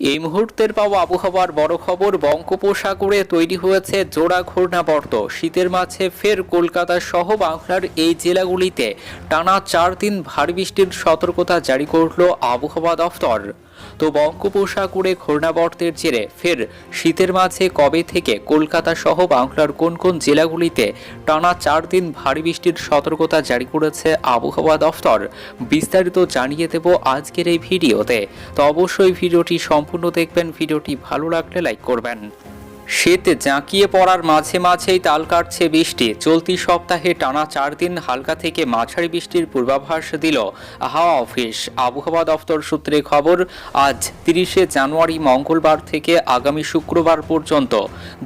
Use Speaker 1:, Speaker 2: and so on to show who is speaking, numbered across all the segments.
Speaker 1: এই মুহূর্তের পাওয়া আবহাওয়ার বড় খবর বঙ্গোপসাগরে তৈরি হয়েছে জোড়া ঘূর্ণাবর্ত। শীতের মাঝে ফের কলকাতা সহ বাংলার এই জেলাগুলিতে টানা চার দিন ভারী বৃষ্টির সতর্কতা জারি করল আবহাওয়া দফতর। তো বঙ্গোপসাগরে ঘূর্ণাবর্তের জেরে ফের শীতের মাঝে কবে থেকে কলকাতা সহ বাংলার কোন কোন জেলাগুলিতে টানা চার দিন ভারী বৃষ্টির সতর্কতা জারি করেছে আবহাওয়া দফতর, বিস্তারিত জানিয়ে দেব আজকের এই ভিডিওতে। তো অবশ্যই ভিডিওটি সম্পূর্ণ দেখবেন, ভিডিওটি ভালো লাগলে লাইক করবেন। শীত জাঁকিয়ে পড়ার মাঝে মাঝেই তাল কাটছে বৃষ্টি। চলতি সপ্তাহে টানা চার দিন হালকা থেকে মাঝারি বৃষ্টির পূর্বাভাস দিল হাওয়া অফিস। আবহাওয়া দফতর সূত্রে খবর, আজ তিরিশে জানুয়ারি মঙ্গলবার থেকে আগামী শুক্রবার পর্যন্ত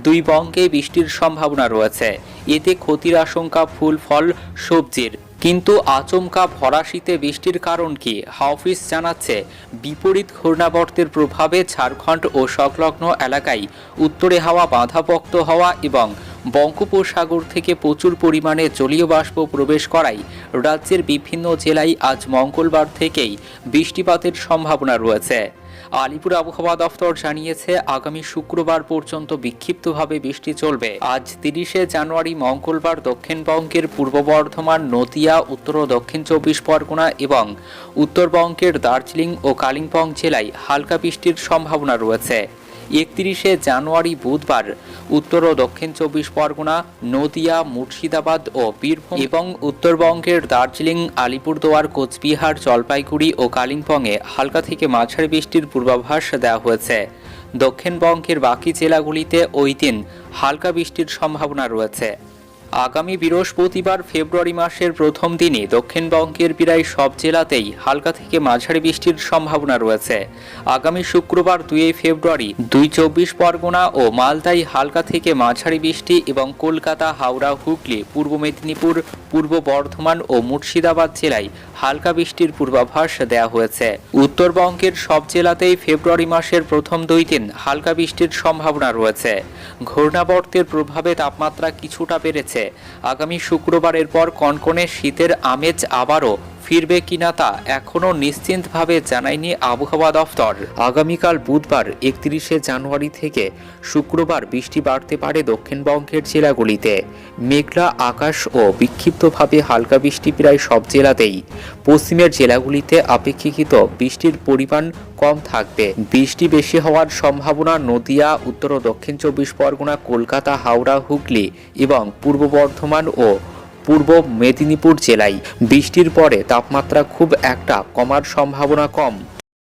Speaker 1: দুই বঙ্গে বৃষ্টির সম্ভাবনা রয়েছে। এতে ক্ষতির আশঙ্কা ফুল ফল সবজির। কিন্তু আচমকা ভরা শীতে বৃষ্টির কারণ কি? হাওফিস জানাচ্ছে, বিপরীত ঘূর্ণাবর্তের প্রভাবে ঝাড়খণ্ড ও সংলগ্ন এলাকায় উত্তরে হাওয়া বাধাপক্ত হওয়া এবং বঙ্গোপসাগর থেকে প্রচুর পরিমাণে জলীয় বাষ্প প্রবেশ করায় রাজ্যের বিভিন্ন জেলায় আজ মঙ্গলবার থেকেই বৃষ্টিপাতের সম্ভাবনা রয়েছে। আলিপুর আবহাওয়া দফতর জানিয়েছে, আগামী শুক্রবার পর্যন্ত বিক্ষিপ্তভাবে বৃষ্টি চলবে। আজ তিরিশে জানুয়ারি মঙ্গলবার দক্ষিণবঙ্গের পূর্ব বর্ধমান, নদিয়া, উত্তর ও দক্ষিণ চব্বিশ পরগনা এবং উত্তরবঙ্গের দার্জিলিং ও কালিম্পং জেলায় হালকা বৃষ্টির সম্ভাবনা রয়েছে। একত্রিশে জানুয়ারি বুধবার, উত্তর ও দক্ষিণ চব্বিশ পরগনা, নদিয়া, মুর্শিদাবাদ ও বীরভূম এবং উত্তরবঙ্গের দার্জিলিং, আলিপুরদুয়ার, কোচবিহার, জলপাইগুড়ি ও কালিম্পংয়ে হালকা থেকে মাঝারি বৃষ্টির পূর্বাভাস দেওয়া হয়েছে। দক্ষিণবঙ্গের বাকি জেলাগুলিতে ওই দিন হালকা বৃষ্টির সম্ভাবনা রয়েছে। আগামী বৃহস্পতিবার ফেব্রুয়ারি মাসের প্রথম দিনে দক্ষিণবঙ্গের প্রায় সব জেলাতেই হালকা থেকে মাঝারি বৃষ্টির সম্ভাবনা রয়েছে। আগামী শুক্রবার দুই ফেব্রুয়ারি দুই চব্বিশ পরগনা ও মালদায় হালকা থেকে মাঝারি বৃষ্টি এবং কলকাতা, হাওড়া, হুগলি, পূর্ব মেদিনীপুর, পূর্ব বর্ধমান ও মুর্শিদাবাদ জেলায় হালকা বৃষ্টির পূর্বাভাস দেওয়া হয়েছে। উত্তরবঙ্গের সব জেলাতেই ফেব্রুয়ারি মাসের প্রথম দুই দিন হালকা বৃষ্টির সম্ভাবনা রয়েছে। ঘূর্ণাবর্তের প্রভাবে তাপমাত্রা কিছুটা বেড়েছে। আগামী শুক্রবারের পর কনকনে শীতের আমেজ আবারও ফিরবে কিনা তা এখনও নিশ্চিন্তভাবে জানায়নি আবহাওয়া দফতর। আগামীকাল বুধবার একত্রিশে জানুয়ারি থেকে শুক্রবার বৃষ্টি বাড়তে পারে দক্ষিণবঙ্গের জেলাগুলিতে। মেঘলা আকাশ ও বিক্ষিপ্তভাবে হালকা বৃষ্টি প্রায় সব জেলাতেই। পশ্চিমের জেলাগুলিতে অপেক্ষাকৃত বৃষ্টির পরিমাণ কম থাকবে। বৃষ্টি বেশি হওয়ার সম্ভাবনা নদিয়া, উত্তর ও দক্ষিণ চব্বিশ পরগনা, কলকাতা, হাওড়া, হুগলি এবং পূর্ব বর্ধমান ও পূর্ব মেদিনীপুর জেলায়। বৃষ্টির পরে তাপমাত্রা খুব একটা কমার সম্ভাবনা কম।